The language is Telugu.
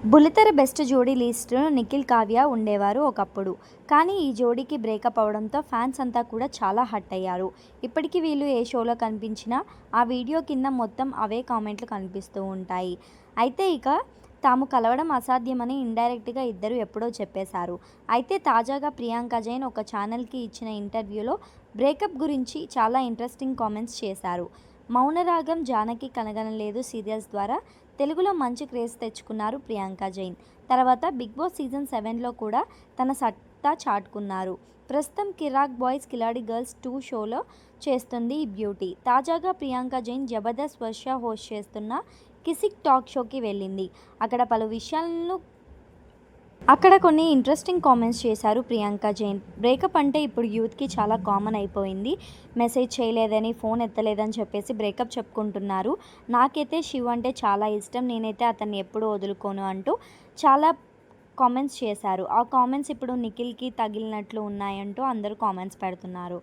బుల్లితెర బెస్ట్ జోడీ లిస్టులో నిఖిల్ కావ్య ఉండేవారు ఒకప్పుడు. కానీ ఈ జోడీకి బ్రేకప్ అవడంతో ఫ్యాన్స్ అంతా కూడా చాలా హట్ అయ్యారు. ఇప్పటికీ వీళ్ళు ఏ షోలో కనిపించినా ఆ వీడియో కింద మొత్తం అవే కామెంట్లు కనిపిస్తూ ఉంటాయి. అయితే ఇక తాము కలవడం అసాధ్యమని ఇండైరెక్ట్గా ఇద్దరు ఎప్పుడో చెప్పేశారు. అయితే తాజాగా ప్రియాంక జైన్ ఒక ఛానల్కి ఇచ్చిన ఇంటర్వ్యూలో బ్రేకప్ గురించి చాలా ఇంట్రెస్టింగ్ కామెంట్స్ చేశారు. మౌనరాగం జానకి కనగనలేదు సీరియల్స్ ద్వారా. తెలుగులో మంచి క్రేజ్ తెచ్చుకున్నారు ప్రియాంక జైన్. తర్వాత బిగ్ బాస్ సీజన్ సెవెన్లో కూడా తన సత్తా చాటుకున్నారు. ప్రస్తుతం కిరాక్ బాయ్స్ కిలాడి గర్ల్స్ టూ షోలో చేస్తుంది ఈ బ్యూటీ. తాజాగా ప్రియాంక జైన్ జబర్దస్త్ వర్ష హోస్ట్ చేస్తున్న కిసిక్ టాక్ షోకి వెళ్ళింది. అక్కడ పలు విషయాలను అక్కడ కొన్ని ఇంట్రెస్టింగ్ కామెంట్స్ చేశారు ప్రియాంక జైన్. బ్రేకప్ అంటే ఇప్పుడు యూత్కి చాలా కామన్ అయిపోయింది. మెసేజ్ చేయలేదని ఫోన్ ఎత్తలేదని చెప్పేసి బ్రేకప్ చెప్పుకుంటున్నారు. నాకైతే శివ్ అంటే చాలా ఇష్టం. నేనైతే అతన్ని ఎప్పుడూ వదులుకోను అంటూ చాలా కామెంట్స్ చేశారు. ఆ కామెంట్స్ ఇప్పుడు నిఖిల్కి తగిలినట్లు ఉన్నాయంటూ అందరూ కామెంట్స్ పెడుతున్నారు.